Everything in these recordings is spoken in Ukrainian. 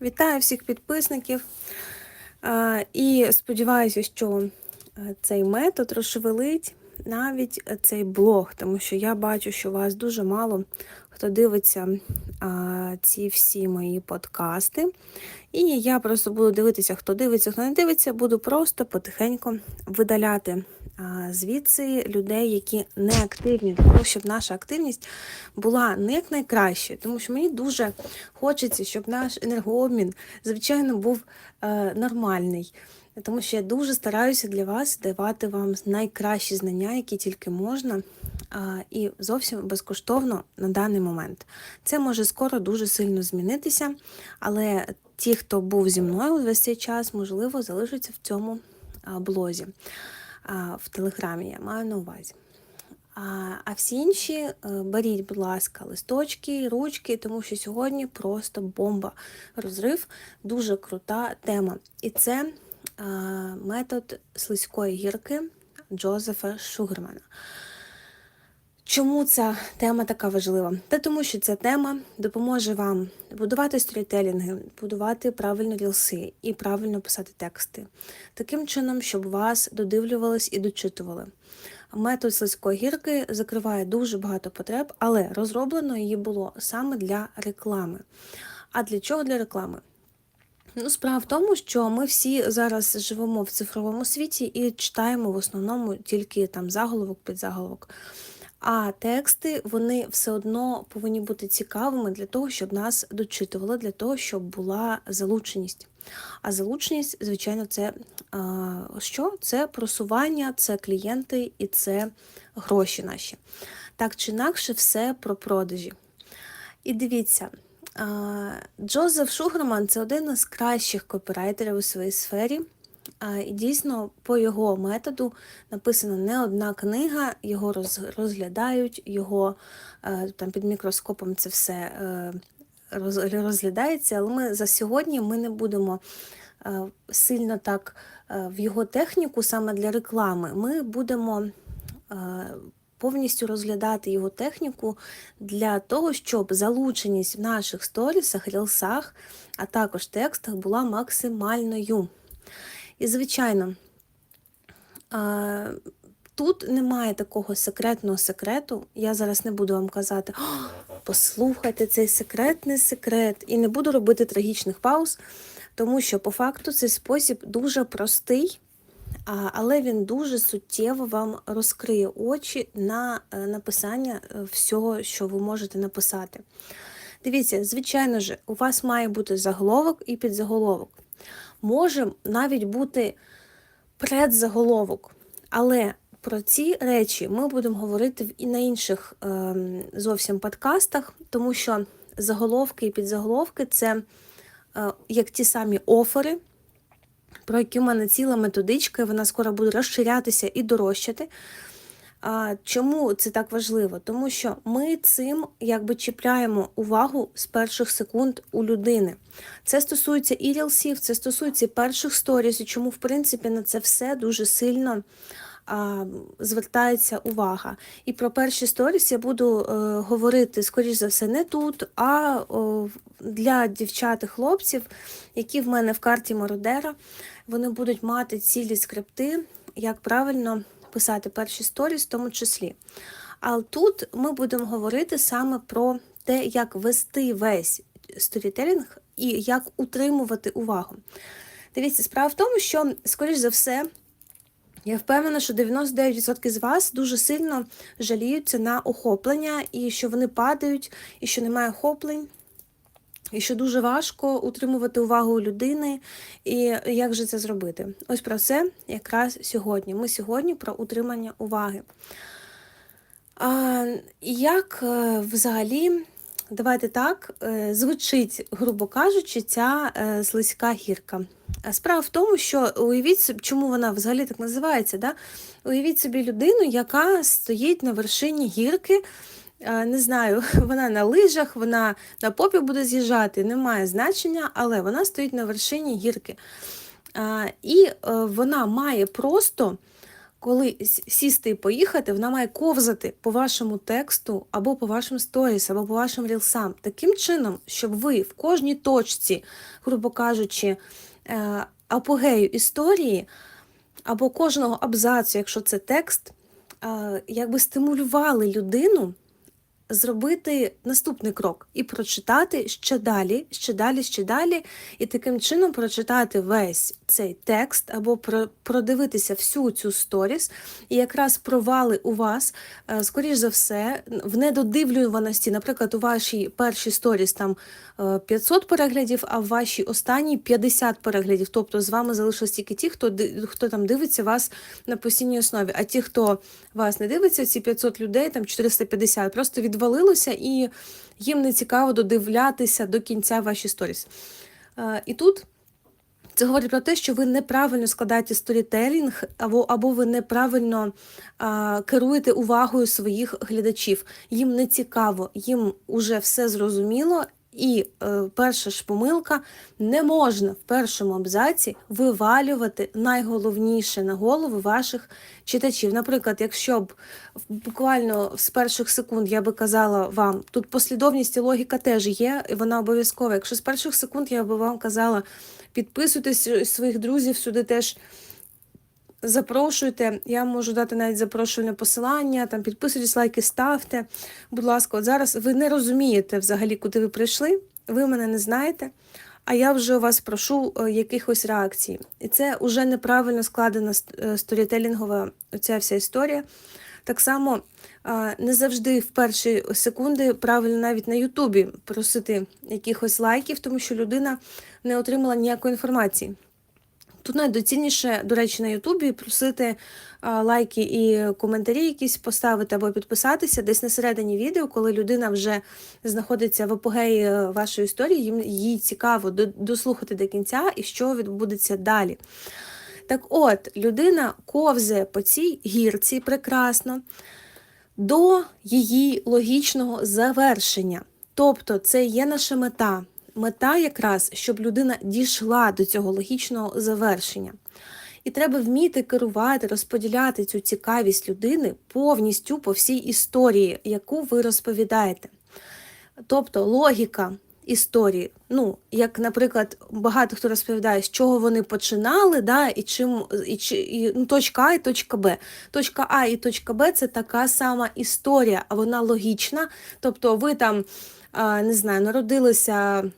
Вітаю всіх підписників. І сподіваюся, що е, цей метод розшевелить навіть цей блог, тому що я бачу, що вас дуже мало хто дивиться ці всі мої подкасти. І я просто буду дивитися, хто дивиться, хто не дивиться, буду просто потихеньку видаляти звідси людей, які не активні, для щоб наша активність була не як найкраще, тому що мені дуже хочеться, щоб наш енергообмін, звичайно, був е, нормальний. Тому що я дуже стараюся для вас давати вам найкращі знання, які тільки можна, і зовсім безкоштовно на даний момент. Це може скоро дуже сильно змінитися, але ті, хто був зі мною весь цей час, можливо, залишаться в цьому блозі, в телеграмі, я маю на увазі. А, всі інші е, беріть, будь ласка, листочки, ручки, тому що сьогодні просто бомба, розрив, дуже крута тема. І це метод слизької гірки Джозефа Шугермана. Чому ця тема така важлива? Та тому, що ця тема допоможе вам будувати сторітелінги, будувати правильно рілси і правильно писати тексти, таким чином, щоб вас додивлювались і дочитували. Метод слизької гірки закриває дуже багато потреб, але розроблено її було саме для реклами. А для чого для реклами? Ну, справа в тому, що ми всі зараз живемо в цифровому світі і читаємо в основному тільки там заголовок під заголовок. А тексти вони все одно повинні бути цікавими для того, щоб нас дочитували, для того, щоб була залученість. А залученість, звичайно, це що? Це просування, це клієнти і це гроші наші. Так чи інакше, все про продажі. І дивіться. Джозеф Шугерман це один із кращих копірайтерів у своїй сфері. І дійсно, по його методу написана не одна книга, його розглядають, його е, там під мікроскопом це все е, розглядається, але ми за сьогодні ми не будемо е, сильно так в його техніку саме для реклами. Ми будемо повністю розглядати його техніку для того, щоб залученість в наших сторісах, рілсах, а також текстах була максимальною. І, звичайно, тут немає такого секретного секрету. Я зараз не буду вам казати, послухайте цей секретний секрет, і не буду робити трагічних пауз, тому що по факту цей спосіб дуже простий але він дуже суттєво вам розкриє очі на е, написання е, всього, що ви можете написати. Дивіться, звичайно ж, у вас має бути заголовок і підзаголовок. Може навіть бути предзаголовок, але про ці речі ми будемо говорити і на інших ем, зовсім подкастах, тому що заголовки і підзаголовки це е, як ті самі офери про які в мене ціла методичка, і вона скоро буде розширятися і дорожчати. Чому це так важливо? Тому що ми цим якби чіпляємо увагу з перших секунд у людини. Це стосується і рілсів, це стосується перших сторіс, і чому, в принципі, на це все дуже сильно а, звертається увага. І про перші сторіс я буду е, говорити, скоріш за все, не тут, а о, для дівчат і хлопців, які в мене в карті Мародера, вони будуть мати цілі скрипти, як правильно писати перші сторіс, в тому числі. Але тут ми будемо говорити саме про те, як вести весь сторітелінг і як утримувати увагу. Дивіться, справа в тому, що, скоріш за все, я впевнена, що 99% з вас дуже сильно жаліються на охоплення, і що вони падають, і що немає охоплень, і що дуже важко утримувати увагу людини, і як же це зробити? Ось про це якраз сьогодні. Ми сьогодні про утримання уваги. А, Як е, взагалі, давайте так, е, звучить, грубо кажучи, ця е, слизька гірка. Справа в тому, що уявіть собі, чому вона взагалі так називається. Да? Уявіть собі людину, яка стоїть на вершині гірки. Не знаю, вона на лижах, вона на попі буде з'їжджати, немає значення, але вона стоїть на вершині гірки. І е, вона має просто коли сісти і поїхати, вона має ковзати по вашому тексту, або по вашим сторіс, або по вашим рілсам. Таким чином, щоб ви в кожній точці, грубо кажучи, е, апогею історії, або кожного абзацу, якщо це текст, е, якби стимулювали людину зробити наступний крок і прочитати ще далі, ще далі, ще далі, і таким чином прочитати весь цей текст або про, продивитися всю цю сторіс, і якраз провали у вас, е, скоріш за все, в недодивлюваності, наприклад, у вашій першій сторіс там е, 500 переглядів, а в вашій останній 50 переглядів. Тобто з вами залишилось тільки ті, хто, хто там дивиться вас на постійній основі. А ті, хто вас не дивиться, ці 500 людей, там 450, просто відвалилося і їм не цікаво додивлятися до кінця ваші сторіс. Е, І тут це говорить про те, що ви неправильно складаєте сторітелінг, або, або ви неправильно а, керуєте увагою своїх глядачів. Їм не цікаво, їм уже все зрозуміло. І е, перша ж помилка не можна в першому абзаці вивалювати найголовніше на голову ваших читачів. Наприклад, якщо б буквально з перших секунд я би казала вам, тут послідовність і логіка теж є, і вона обов'язкова. Якщо з перших секунд я би вам казала, підписуйтесь е, своїх друзів сюди теж. Запрошуйте, я можу дати навіть запрошувальне посилання, там підписуйтесь, лайки ставте. Будь ласка, от зараз ви не розумієте взагалі, куди ви прийшли, ви мене не знаєте, а я вже вас прошу е, якихось реакцій. І це вже неправильно складена е, сторітелінгова ця вся історія. Так само е, не завжди в перші секунди правильно навіть на Ютубі просити якихось лайків, тому що людина не отримала ніякої інформації. Тут найдоцільніше, до речі, на Ютубі просити лайки і коментарі якісь поставити або підписатися десь на середині відео, коли людина вже знаходиться в апогеї е, вашої історії, їм їй цікаво дослухати до кінця і що відбудеться далі. Так от, людина ковзає по цій гірці прекрасно до її логічного завершення. Тобто, це є наша мета. Мета якраз, щоб людина дійшла до цього логічного завершення. І треба вміти керувати, розподіляти цю цікавість людини повністю по всій історії, яку ви розповідаєте. Тобто логіка історії, ну, як, наприклад, багато хто розповідає, з чого вони починали, да, і чим і, і, ну, точка А і точка Б. Точка А і точка Б це така сама історія, а вона логічна. Тобто, ви там, не знаю, народилися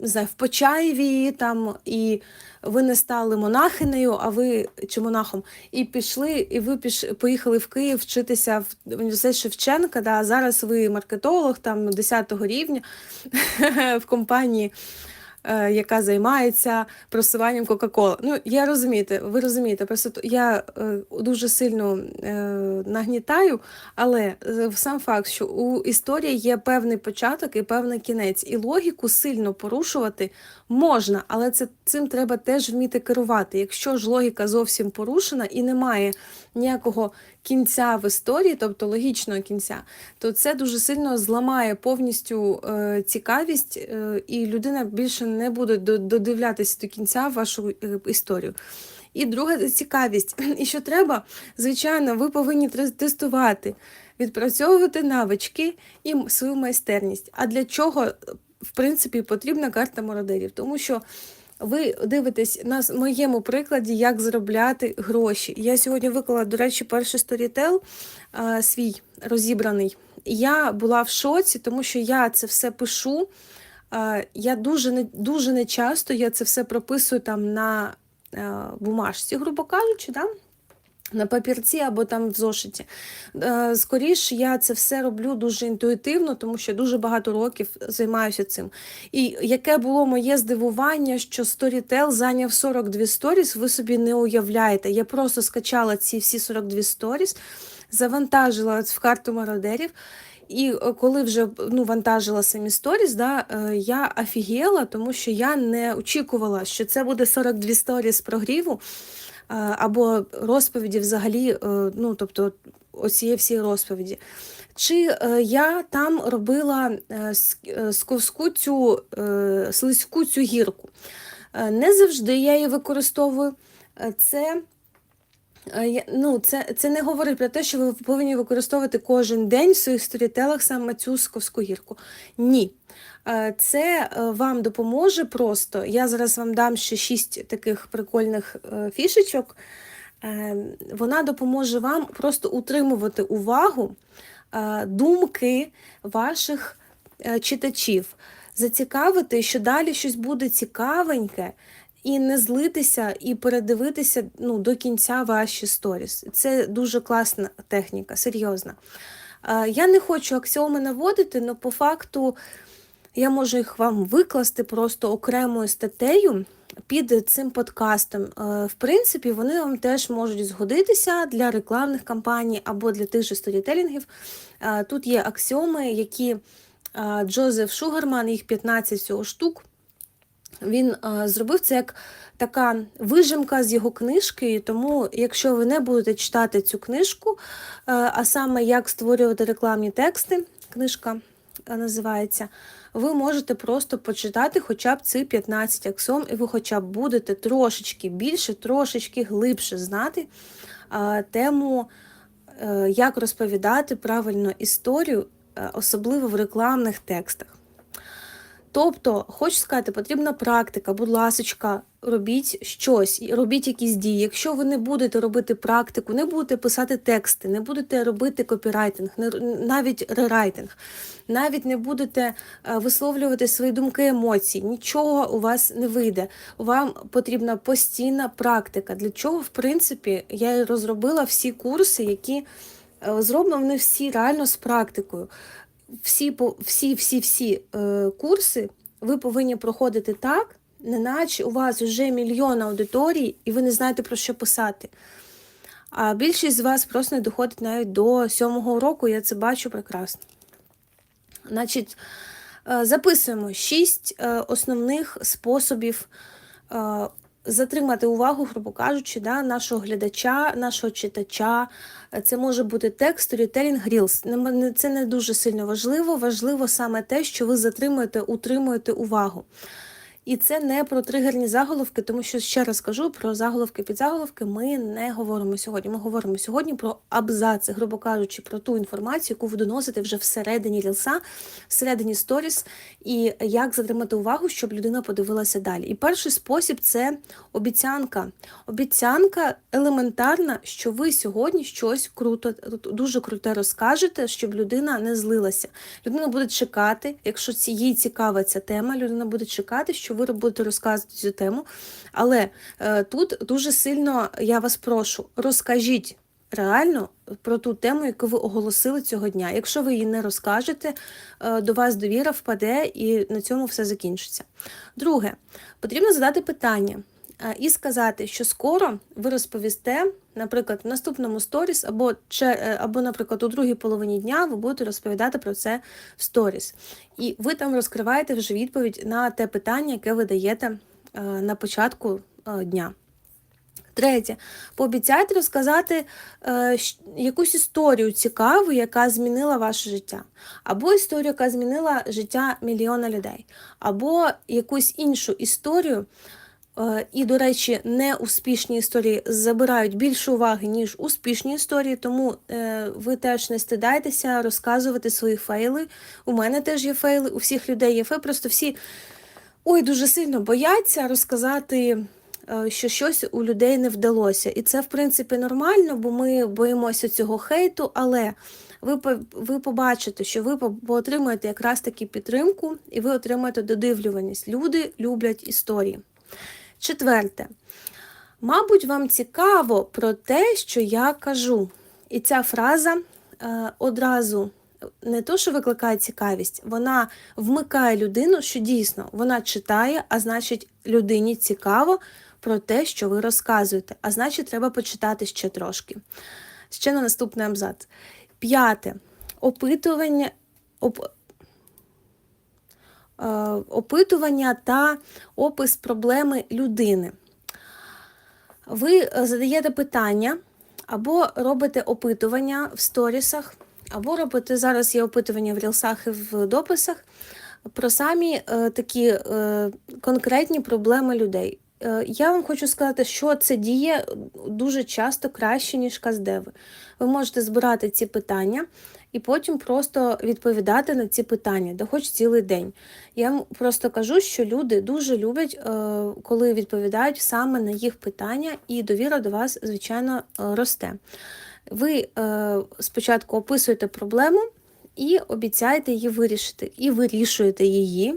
не знаю, в Почаєві там, і ви не стали монахинею, а ви чи монахом, і пішли, і ви піш, поїхали в Київ вчитися в університет Шевченка. Да, зараз ви маркетолог там 10-го рівня в компанії. Е, Яка займається просуванням Кока-Кола. Ну, я розумієте, ви розумієте, просто я е, дуже сильно е, нагнітаю, але сам факт, що у історії є певний початок і певний кінець, і логіку сильно порушувати можна, але це цим треба теж вміти керувати. Якщо ж логіка зовсім порушена і немає ніякого кінця в історії, тобто логічного кінця, то це дуже сильно зламає повністю е, цікавість, е, і людина більше не буде додивлятися до кінця вашу е, історію. І друга цікавість. І що треба, звичайно, ви повинні тестувати, відпрацьовувати навички і свою майстерність. А для чого, в принципі, потрібна карта мародерів? Тому що ви дивитесь на моєму прикладі, як заробляти гроші. Я сьогодні виклала, до речі, перший сторітел свій розібраний. Я була в шоці, тому що я це все пишу. Я дуже не дуже не часто я це все прописую там на е, бумажці, грубо кажучи, да? На папірці або там в зошиті. Е, Скоріше я це все роблю дуже інтуїтивно, тому що дуже багато років займаюся цим. І яке було моє здивування, що Storytel зайняв 42 сторіс, ви собі не уявляєте. Я просто скачала ці всі 42 сторіс, завантажила в карту мародерів. І е, коли вже ну, вантажила самі сторіс, да, е, я офігела, тому що я не очікувала, що це буде 42 сторіс прогріву або розповіді взагалі, е, ну, тобто оцієї всі розповіді. Чи е, я там робила е, сковську цю слизьку цю гірку? Не завжди я її використовую. Це Ну, це, це не говорить про те, що ви повинні використовувати кожен день в своїх сторітелах саме цю сковську гірку. Ні. Е, Це е, вам допоможе просто. Я зараз вам дам ще шість таких прикольних е, фішечок. Е, Вона допоможе вам просто утримувати увагу е, думки ваших е, читачів, зацікавити, що далі щось буде цікавеньке, і не злитися і передивитися ну, до кінця ваші сторіс. Це дуже класна техніка, серйозна. Я не хочу аксіоми наводити, але по факту я можу їх вам викласти просто окремою статтею під цим подкастом. В принципі, вони вам теж можуть згодитися для рекламних кампаній або для тих же сторітелінгів. Тут є аксіоми, які Джозеф Шугарман, їх 15 всього штук. Він зробив це як така вижимка з його книжки, тому, якщо ви не будете читати цю книжку, е, а саме як створювати рекламні тексти, книжка е, називається, ви можете просто почитати хоча б ці 15 аксом, і ви хоча б будете трошечки більше, трошечки глибше знати тему, е, як розповідати правильно історію, особливо в рекламних текстах. Тобто, хочу сказати, потрібна практика, будь ласочка, робіть щось, робіть якісь дії. Якщо ви не будете робити практику, не будете писати тексти, не будете робити копірайтинг, навіть рерайтинг, навіть не будете е, висловлювати свої думки, емоції, нічого у вас не вийде. Вам потрібна постійна практика. Для чого, в принципі, я розробила всі курси, які е, зроблені всі реально з практикою всі, всі, всі, всі е, курси ви повинні проходити так, неначе у вас вже мільйон аудиторій, і ви не знаєте про що писати. А більшість з вас просто не доходить навіть до сьомого року, я це бачу прекрасно. Значить, е, записуємо шість е, основних способів е, затримати увагу, грубо кажучи, да, нашого глядача, нашого читача. Це може бути текст, storytelling, рілс. Це не дуже сильно важливо. Важливо саме те, що ви затримуєте, утримуєте увагу. І це не про тригерні заголовки, тому що ще раз кажу про заголовки підзаголовки. Ми не говоримо сьогодні. Ми говоримо сьогодні про абзаци, грубо кажучи, про ту інформацію, яку ви доносите вже всередині рілса, всередині сторіс, і як затримати увагу, щоб людина подивилася далі. І перший спосіб це обіцянка. Обіцянка елементарна, що ви сьогодні щось круто, дуже круте розкажете, щоб людина не злилася. Людина буде чекати, якщо їй цікава ця тема, людина буде чекати, що ви будете розказувати цю тему. Але е, тут дуже сильно я вас прошу, розкажіть. Реально про ту тему, яку ви оголосили цього дня. Якщо ви її не розкажете, е, до вас довіра впаде і на цьому все закінчиться. Друге, потрібно задати питання і сказати, що скоро ви розповісте, наприклад, в наступному сторіс, або, е, або, наприклад, у другій половині дня ви будете розповідати про це в сторіс. І ви там розкриваєте вже відповідь на те питання, яке ви даєте е, на початку е, дня. Третє, пообіцяйте розказати е, якусь історію цікаву, яка змінила ваше життя, або історію, яка змінила життя мільйона людей, або якусь іншу історію. Е, і, до речі, неуспішні історії забирають більше уваги, ніж успішні історії, тому е, ви теж не стидайтеся розказувати свої фейли. У мене теж є фейли, у всіх людей є фейли, просто всі ой, дуже сильно бояться розказати, е, що щось у людей не вдалося. І це, в принципі, нормально, бо ми боїмося цього хейту, але ви, ви побачите, що ви отримаєте якраз таки підтримку, і ви отримаєте додивлюваність. Люди люблять історії. Четверте. Мабуть, вам цікаво про те, що я кажу. І ця фраза е, одразу не то, що викликає цікавість, вона вмикає людину, що дійсно вона читає, а значить, людині цікаво про те, що ви розказуєте. А значить, треба почитати ще трошки. Ще на наступний абзац. П'яте. Опитування. Оп... е, Опитування та опис проблеми людини. Ви е, задаєте питання, або робите опитування в сторісах, або робите зараз є опитування в рілсах і в дописах про самі е, такі конкретні проблеми людей. я вам хочу сказати, що це діє дуже часто краще, ніж каздеви. Ви можете збирати ці питання і потім просто відповідати на ці питання, де хоч цілий день. Я просто кажу, що люди дуже люблять, е, коли відповідають саме на їх питання, і довіра до вас, звичайно, е, росте. Ви е, спочатку описуєте проблему і обіцяєте її вирішити, і вирішуєте її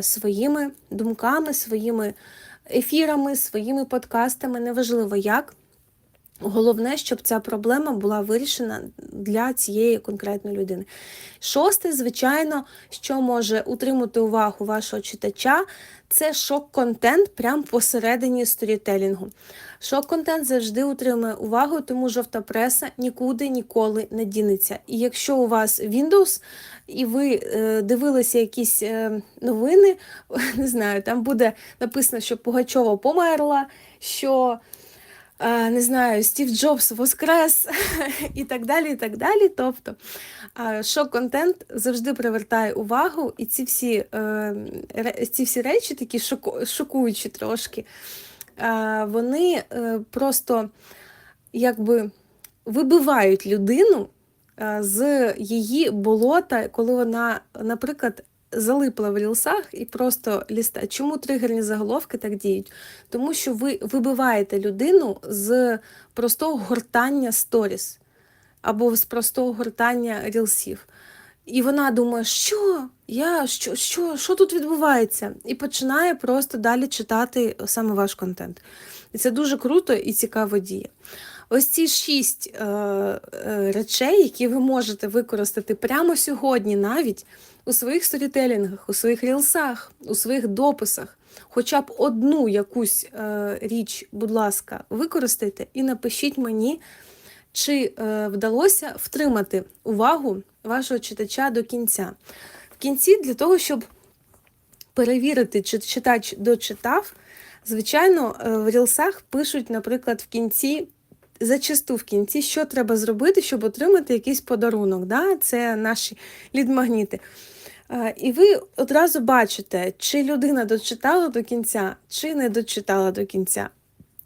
своїми думками, своїми ефірами, своїми подкастами, неважливо як. Головне, щоб ця проблема була вирішена для цієї конкретної людини. Шосте, звичайно, що може утримати увагу вашого читача, це шок-контент прямо посередині сторітелінгу. Шок-контент завжди утримує увагу, тому жовта преса нікуди ніколи не дінеться. І якщо у вас Windows і ви е, дивилися якісь е, новини, не знаю, там буде написано, що Пугачова померла, що не знаю, Стів Джобс воскрес і так далі. і так далі. Тобто е, шок-контент завжди привертає увагу, і ці всі, е, ці всі речі, такі шокуючі трошки, вони е, просто якби вибивають людину е, з її болота, коли вона, наприклад, залипла в рілсах і просто ліста. Чому тригерні заголовки так діють? Тому що ви вибиваєте людину з простого гортання сторіс або з простого гортання рілсів. І вона думає, що я, що, що, що тут відбувається? І починає просто далі читати саме ваш контент. І це дуже круто і цікаво діє. Ось ці шість е, е, речей, які ви можете використати прямо сьогодні, навіть у своїх сторітелінгах, у своїх рілсах, у своїх дописах. Хоча б одну якусь е, річ, будь ласка, використайте і напишіть мені, чи е, вдалося втримати увагу вашого читача до кінця. В кінці, для того, щоб перевірити, чи читач дочитав, звичайно, е, в рілсах пишуть, наприклад, в кінці. Зачасту в кінці, що треба зробити, щоб отримати якийсь подарунок. Да? Це наші лідмагніти. І ви одразу бачите, чи людина дочитала до кінця, чи не дочитала до кінця,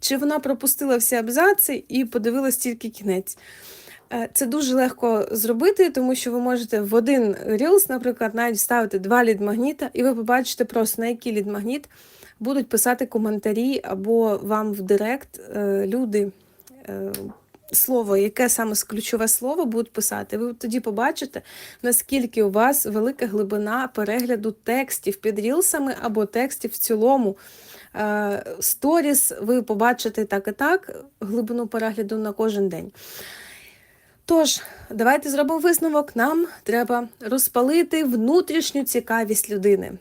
чи вона пропустила всі абзаци і подивилась тільки кінець. Е, Це дуже легко зробити, тому що ви можете в один Reels, наприклад, навіть вставити два лідмагніта, і ви побачите просто, на який лідмагніт будуть писати коментарі або вам в Директ е, люди е, слово, яке саме ключове слово будуть писати. Ви тоді побачите, наскільки у вас велика глибина перегляду текстів під рілсами або текстів в цілому. Е, Сторіс ви побачите так і так глибину перегляду на кожен день. Тож, давайте зробимо висновок. Нам треба розпалити внутрішню цікавість людини.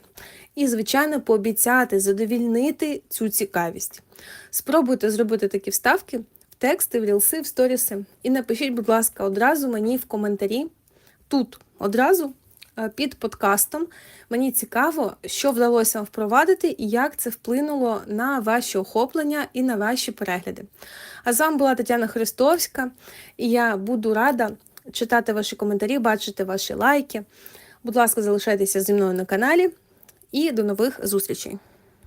І, звичайно, пообіцяти задовільнити цю цікавість. Спробуйте зробити такі вставки тексти, в рілси, в сторіси. І напишіть, будь ласка, одразу мені в коментарі тут одразу е, під подкастом. Мені цікаво, що вдалося вам впровадити і як це вплинуло на ваші охоплення і на ваші перегляди. А з вами була Тетяна Христовська, і я буду рада читати ваші коментарі, бачити ваші лайки. Будь ласка, залишайтеся зі мною на каналі і до нових зустрічей!